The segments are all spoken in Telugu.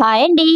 హాయ్ అండి.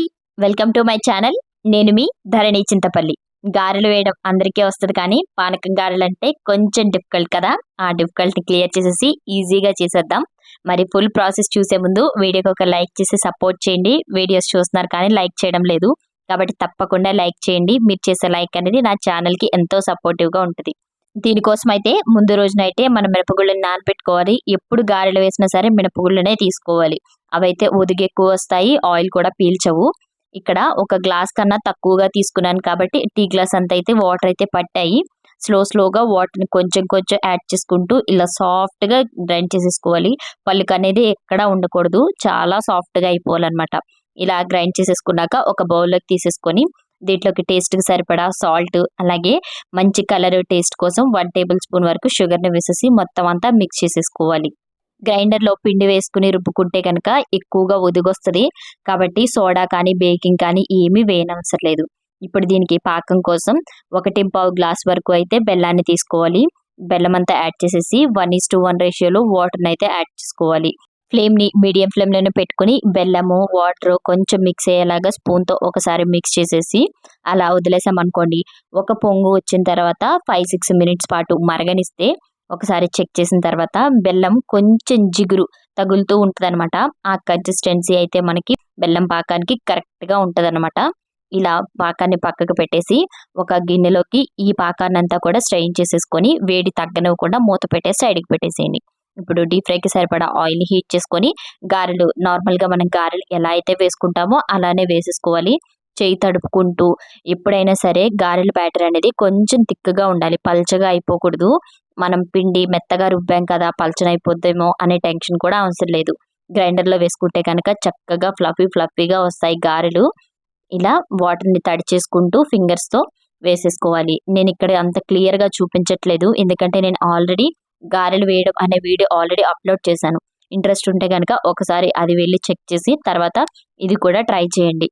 Welcome to my channel. నేను మీ ధరణి చింతపల్లి. గారెలు వేయడం అందరికీ వస్తుంది కానీ పానకం గారెలు అంటే కొంచెం డిఫికల్ట్ కదా. ఆ డిఫికల్ట్ని క్లియర్ చేసేసి ఈజీగా చేసేద్దాం. మరి ఫుల్ ప్రాసెస్ చూసే ముందు వీడియోకి ఒక లైక్ చేసి సపోర్ట్ చేయండి. వీడియోస్ చూస్తున్నారు కానీ లైక్ చేయడం లేదు. కాబట్టి తప్పకుండా లైక్ చేయండి. మీరు చేసే లైక్ అనేది నా ఛానల్కి ఎంతో సపోర్టివ్గా ఉంటుంది. దీనికోసం అయితే ముందు రోజునైతే మనం మినపగుళ్ళని నానబెట్టుకోవాలి ఎప్పుడు గారెలు వేసినా సరే మినపగుళ్ళనే తీసుకోవాలి. అవైతే ఉదిగి ఎక్కువ వస్తాయి. ఆయిల్ కూడా పీల్చవు. ఇక్కడ ఒక గ్లాస్ కన్నా తక్కువగా తీసుకున్నాను కాబట్టి టీ గ్లాస్ అంత అయితే వాటర్ అయితే పట్టాయి. స్లో స్లోగా వాటర్ని కొంచెం కొంచెం యాడ్ చేసుకుంటూ ఇలా సాఫ్ట్గా గ్రైండ్ చేసేసుకోవాలి. పలుకు అనేది ఎక్కడ ఉండకూడదు. చాలా సాఫ్ట్గా అయిపోవాలన్నమాట. ఇలా గ్రైండ్ చేసేసుకున్నాక ఒక బౌల్లోకి తీసేసుకొని దీంట్లోకి టేస్ట్కి సరిపడా సాల్ట్ అలాగే మంచి కలర్ టేస్ట్ కోసం వన్ టేబుల్ స్పూన్ వరకు షుగర్ని వేసేసి మొత్తం అంతా మిక్స్ చేసేసుకోవాలి. గ్రైండర్లో పిండి వేసుకుని రుబ్బుకుంటే కనుక ఎక్కువగా ఒదిగొస్తుంది. కాబట్టి సోడా కానీ బేకింగ్ కానీ ఏమీ వేయనవసరం లేదు ఇప్పుడు దీనికి పాకం కోసం ఒకటి పావు గ్లాస్ వరకు అయితే బెల్లాన్ని తీసుకోవాలి. బెల్లం అంతా యాడ్ చేసేసి వన్ ఈస్ టు వన్ రేషియోలో వాటర్ని అయితే యాడ్ చేసుకోవాలి. ఫ్లేమ్ని మీడియం ఫ్లేమ్లోనే పెట్టుకుని బెల్లము వాటర్ కొంచెం మిక్స్ అయ్యేలాగా స్పూన్తో ఒకసారి మిక్స్ చేసేసి అలా వదిలేసామనుకోండి ఒక పొంగు వచ్చిన తర్వాత ఫైవ్ సిక్స్ మినిట్స్ పాటు మరగనిస్తే ఒకసారి చెక్ చేసిన తర్వాత బెల్లం కొంచెం జిగురు తగులుతూ ఉంటుంది అనమాట ఆ కన్సిస్టెన్సీ అయితే మనకి బెల్లం పాకానికి కరెక్ట్గా ఉంటుంది అనమాట ఇలా పాకాన్ని పక్కకు పెట్టేసి ఒక గిన్నెలోకి ఈ పాకాన్ని అంతా కూడా స్ట్రెయిన్ చేసేసుకొని వేడి తగ్గనివ్వకుండా మూత పెట్టేసి సైడ్కి పెట్టేసేయండి. ఇప్పుడు డీప్ ఫ్రైకి సరిపడా ఆయిల్ హీట్ చేసుకొని గారెలు నార్మల్గా మనం గారెలు ఎలా అయితే వేసుకుంటామో అలానే వేసేసుకోవాలి. చేయి తడుపుకుంటూ ఎప్పుడైనా సరే గారెల బ్యాటర్ అనేది కొంచెం తిక్కగా ఉండాలి. పల్చగా అయిపోకూడదు. మనం పిండి మెత్తగా రుబ్బాం కదా పల్చన అయిపోద్దేమో అనే టెన్షన్ కూడా అవసరం లేదు. గ్రైండర్లో వేసుకుంటే కనుక చక్కగా ఫ్లఫీ ఫ్లఫీగా వస్తాయి గారెలు. ఇలా వాటర్ని తడి చేసుకుంటూ ఫింగర్స్తో వేసేసుకోవాలి. నేను ఇక్కడ అంత క్లియర్గా చూపించట్లేదు. ఎందుకంటే నేను ఆల్రెడీ గారెలు వేయడం అనే వీడియో ఆల్రెడీ అప్లోడ్ చేశాను. ఇంట్రెస్ట్ ఉంటే కనుక ఒకసారి అది వెళ్ళి చెక్ చేసి తర్వాత ఇది కూడా ట్రై చేయండి.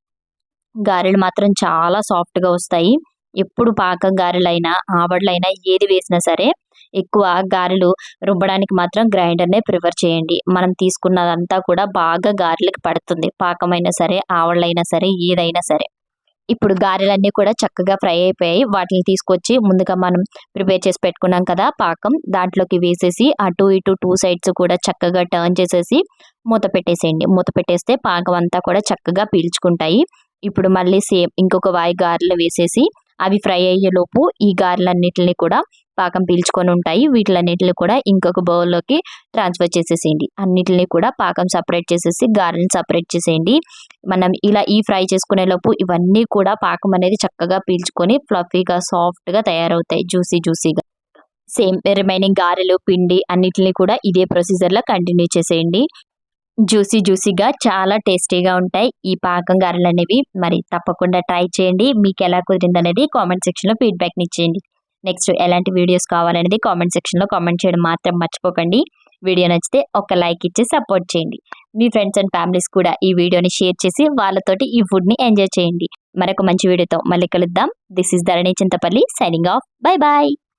గారెలు మాత్రం చాలా సాఫ్ట్గా వస్తాయి. ఎప్పుడు పాకం గారెలైనా ఆవడలైనా ఏది వేసినా సరే ఎక్కువ గారెలు రుబ్బడానికి మాత్రం గ్రైండర్నే ప్రిఫర్ చేయండి. మనం తీసుకున్నదంతా కూడా బాగా గారెలకు పడుతుంది. పాకమైనా సరే ఆవడలైనా సరే ఏదైనా సరే. ఇప్పుడు గారెలన్నీ కూడా చక్కగా ఫ్రై అయిపోయాయి. వాటిని తీసుకొచ్చి ముందుగా మనం ప్రిపేర్ చేసి పెట్టుకున్నాం కదా పాకం. దాంట్లోకి వేసేసి అటు ఇటు టూ సైడ్స్ కూడా చక్కగా టర్న్ చేసేసి మూత పెట్టేసేయండి. మూత పెట్టేస్తే పాకం అంతా కూడా చక్కగా పీల్చుకుంటాయి. ఇప్పుడు మళ్ళీ సేమ్ ఇంకొక వాయి గారెలు వేసేసి అవి ఫ్రై అయ్యేలోపు ఈ గారెలన్నిటిని కూడా పాకం పీల్చుకొని ఉంటాయి. వీటిలన్నిటిని కూడా ఇంకొక బౌల్లోకి ట్రాన్స్ఫర్ చేసేసేయండి. అన్నిటిని కూడా పాకం సపరేట్ చేసేసి గారెని సపరేట్ చేసేయండి. మనం ఇలా ఈ ఫ్రై చేసుకునే లోపు ఇవన్నీ కూడా పాకం అనేది చక్కగా పీల్చుకొని ఫ్లఫీగా సాఫ్ట్గా తయారవుతాయి. జ్యూసీ జ్యూసీగా సేమ్ రిమైనింగ్ గారెలు పిండి అన్నిటిని కూడా ఇదే ప్రొసీజర్లో కంటిన్యూ చేసేయండి. జ్యూసీ జ్యూసీగా చాలా టేస్టీగా ఉంటాయి. ఈ పాకం గారెలు అనేవి మరి తప్పకుండా ట్రై చేయండి. మీకు ఎలా కుదిరింది అనేది కామెంట్ సెక్షన్లో ఫీడ్బ్యాక్ని ఇచ్చేయండి. నెక్స్ట్ ఎలాంటి వీడియోస్ కావాలనేది కామెంట్ సెక్షన్లో కామెంట్ చేయడం మాత్రం మర్చిపోకండి. వీడియో నచ్చితే ఒక లైక్ ఇచ్చి సపోర్ట్ చేయండి. మీ ఫ్రెండ్స్ అండ్ ఫ్యామిలీస్ కూడా ఈ వీడియోని షేర్ చేసి వాళ్ళతోటి ఈ ఫుడ్ని ఎంజాయ్ చేయండి. మరొక మంచి వీడియోతో మళ్ళీ కలుద్దాం. This is Dharani Chintapalli signing off bye bye